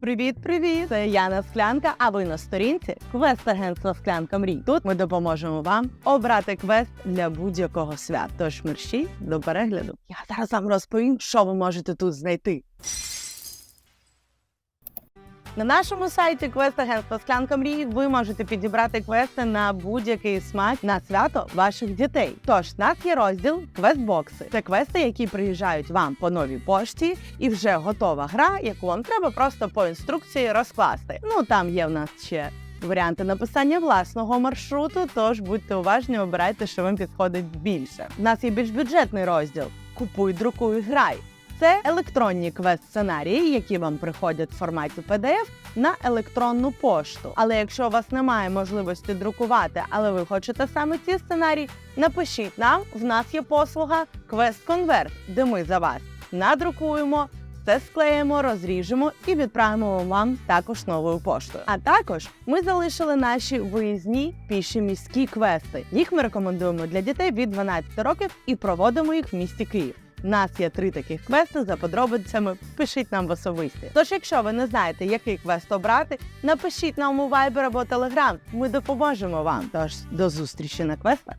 Привіт-привіт! Це Яна Склянка, а ви на сторінці квест агентства Склянка Мрій. Тут ми допоможемо вам обрати квест для будь-якого свят. Тож мерщій до перегляду. Я зараз вам розповім, що ви можете тут знайти. На нашому сайті квест агентства Склянка Мрій ви можете підібрати квести на будь-який смак на свято ваших дітей. Тож, нас є розділ квестбокси. Це квести, які приїжджають вам по новій пошті, і вже готова гра, яку вам треба просто по інструкції розкласти. Ну там є в нас ще. Варіанти написання власного маршруту, тож будьте уважні, обирайте, що вам підходить більше. У нас є більш бюджетний розділ Купуй, друкуй, грай. Це електронні квест-сценарії, які вам приходять в форматі PDF на електронну пошту. Але якщо у вас немає можливості друкувати, але ви хочете саме ці сценарії, напишіть нам. В нас є послуга Quest Convert, де ми за вас надрукуємо. Все склеїмо, розріжемо і відправимо вам також новою поштою. А також ми залишили наші виїзні піші міські квести. Їх ми рекомендуємо для дітей від 12 років і проводимо їх в місті Київ. У нас є три таких квести за подробицями. Пишіть нам в особисті. Тож, якщо ви не знаєте, який квест обрати, напишіть нам у Viber або Telegram. Ми допоможемо вам. Тож до зустрічі на квестах.